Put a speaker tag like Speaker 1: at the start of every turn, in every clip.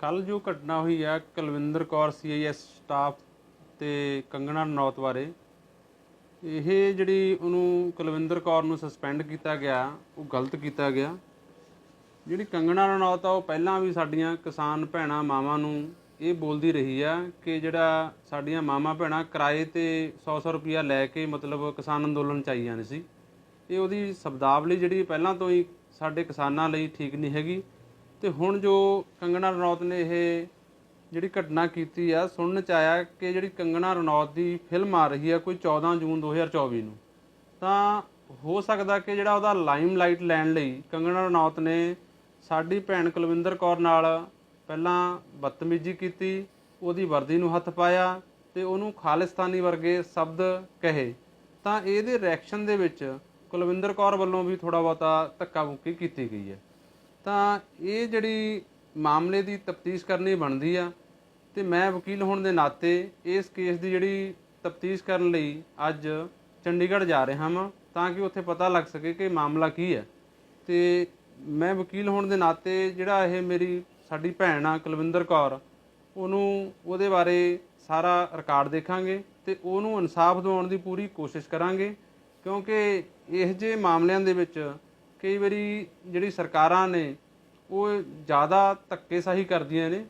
Speaker 1: ਕੱਲ ਜੋ ਘਟਨਾ ਹੋਈ ਆ, ਕੁਲਵਿੰਦਰ ਕੌਰ ਸੀਆਈਐਸ ਸਟਾਫ ਤੇ ਕੰਗਣਾ ਰਣੌਤ ਬਾਰੇ, ਇਹ ਜਿਹੜੀ ਉਹਨੂੰ ਕੁਲਵਿੰਦਰ ਕੌਰ ਨੂੰ ਸਸਪੈਂਡ ਕੀਤਾ ਗਿਆ, ਉਹ ਗਲਤ ਕੀਤਾ ਗਿਆ। ਜਿਹੜੀ ਕੰਗਣਾ ਰਣੌਤ ਆ, ਉਹ ਪਹਿਲਾਂ ਵੀ ਸਾਡੀਆਂ ਕਿਸਾਨ ਭੈਣਾਂ ਮਾਵਾਂ ਨੂੰ ਇਹ ਬੋਲਦੀ ਰਹੀ ਆ ਕਿ ਜਿਹੜਾ ਸਾਡੀਆਂ ਮਾਵਾਂ ਭੈਣਾਂ ਕਿਰਾਏ ਤੇ 100-100 ਰੁਪਿਆ ਲੈ ਕੇ ਮਤਲਬ ਕਿਸਾਨ ਅੰਦੋਲਨ ਚ ਆਈਆਂ ਨੇ ਸੀ। ਇਹ ਉਹਦੀ ਸ਼ਬਦਾਵਲੀ ਜਿਹੜੀ ਪਹਿਲਾਂ ਤੋਂ ਹੀ ਸਾਡੇ ਕਿਸਾਨਾਂ ਲਈ ਠੀਕ ਨਹੀਂ ਹੈਗੀ। ਤੇ ਹੁਣ ਜੋ ਕੰਗਣਾ ਰਣੌਤ ਨੇ ਇਹ ਜਿਹੜੀ ਘਟਨਾ ਕੀਤੀ ਆ, ਸੁਣਨ ਚ ਆਇਆ ਕਿ ਜਿਹੜੀ ਕੰਗਣਾ ਰਣੌਤ ਦੀ ਫਿਲਮ ਆ ਰਹੀ ਆ ਕੋਈ 14 ਜੂਨ 2024 ਨੂੰ, ਤਾਂ ਹੋ ਸਕਦਾ ਕਿ ਜਿਹੜਾ ਉਹਦਾ ਲਾਈਮ ਲਾਈਟ ਲੈਣ ਲਈ ਕੰਗਣਾ ਰਣੌਤ ਨੇ ਸਾਡੀ ਭੈਣ ਕੁਲਵਿੰਦਰ ਕੌਰ ਨਾਲ ਪਹਿਲਾਂ ਬਦਤਮੀਜ਼ੀ ਕੀਤੀ, ਉਹਦੀ ਵਰਦੀ ਨੂੰ ਹੱਥ ਪਾਇਆ ਤੇ ਉਹਨੂੰ ਖਾਲਿਸਤਾਨੀ ਵਰਗੇ ਸ਼ਬਦ ਕਹੇ। ਤਾਂ ਇਹਦੇ ਰਿਐਕਸ਼ਨ ਦੇ ਵਿੱਚ ਕੁਲਵਿੰਦਰ ਕੌਰ ਵੱਲੋਂ ਵੀ ਥੋੜਾ ਬਹੁਤਾ ਧੱਕਾ ਮੁੱਕੀ ਕੀਤੀ ਗਈ ਹੈ। ਤਾਂ ਇਹ ਜਿਹੜੀ ਮਾਮਲੇ ਦੀ ਤਫਤੀਸ਼ ਕਰਨੀ ਬਣਦੀ ਆ, ਤੇ ਮੈਂ ਵਕੀਲ ਹੋਣ ਦੇ ਨਾਤੇ ਇਸ ਕੇਸ ਦੀ ਜਿਹੜੀ ਤਫਤੀਸ਼ ਕਰਨ ਲਈ ਅੱਜ ਚੰਡੀਗੜ੍ਹ ਜਾ ਰਿਹਾ ਹਾਂ ਤਾਂ ਕਿ ਉੱਥੇ ਪਤਾ ਲੱਗ ਸਕੇ ਕਿ ਮਾਮਲਾ ਕੀ ਹੈ। ਤੇ ਮੈਂ ਵਕੀਲ ਹੋਣ ਦੇ ਨਾਤੇ ਜਿਹੜਾ ਇਹ ਮੇਰੀ, ਸਾਡੀ ਭੈਣ ਆ, ਕੁਲਵਿੰਦਰ ਕੌਰ, ਉਹਨੂੰ ਉਹਦੇ ਬਾਰੇ ਸਾਰਾ ਰਿਕਾਰਡ ਦੇਖਾਂਗੇ ਤੇ ਉਹਨੂੰ ਇਨਸਾਫ ਦਿਵਾਉਣ ਦੀ ਪੂਰੀ ਕੋਸ਼ਿਸ਼ ਕਰਾਂਗੇ, ਕਿਉਂਕਿ ਇਹ ਜੇ ਮਾਮਲਿਆਂ ਦੇ ਵਿੱਚ ਕਈ ਵਾਰੀ ਜਿਹੜੀ ਸਰਕਾਰਾਂ ਨੇ, ਉਹ ਜ਼ਿਆਦਾ ਧੱਕੇਸ਼ਾਹੀ ਕਰਦੀਆਂ ਨੇ।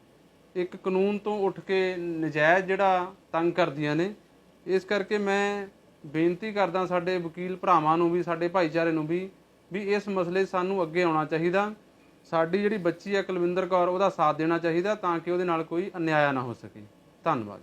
Speaker 1: ਇੱਕ ਕਾਨੂੰਨ ਤੋਂ ਉੱਠ ਕੇ ਨਜਾਇਜ਼ ਜਿਹੜਾ ਤੰਗ ਕਰਦੀਆਂ ਨੇ। ਇਸ ਕਰਕੇ ਮੈਂ ਬੇਨਤੀ ਕਰਦਾ ਸਾਡੇ ਵਕੀਲ ਭਰਾਵਾਂ ਨੂੰ ਵੀ, ਸਾਡੇ ਭਾਈਚਾਰੇ ਨੂੰ ਵੀ ਵੀ ਇਸ ਮਸਲੇ ਸਾਨੂੰ ਅੱਗੇ ਆਉਣਾ ਚਾਹੀਦਾ। ਸਾਡੀ ਜਿਹੜੀ ਬੱਚੀ ਹੈ ਕੁਲਵਿੰਦਰ ਕੌਰ, ਉਹਦਾ ਸਾਥ ਦੇਣਾ ਚਾਹੀਦਾ ਤਾਂ ਕਿ ਉਹਦੇ ਨਾਲ ਕੋਈ ਅਨਿਆਇਆ ਨਾ ਹੋ ਸਕੇ। ਧੰਨਵਾਦ।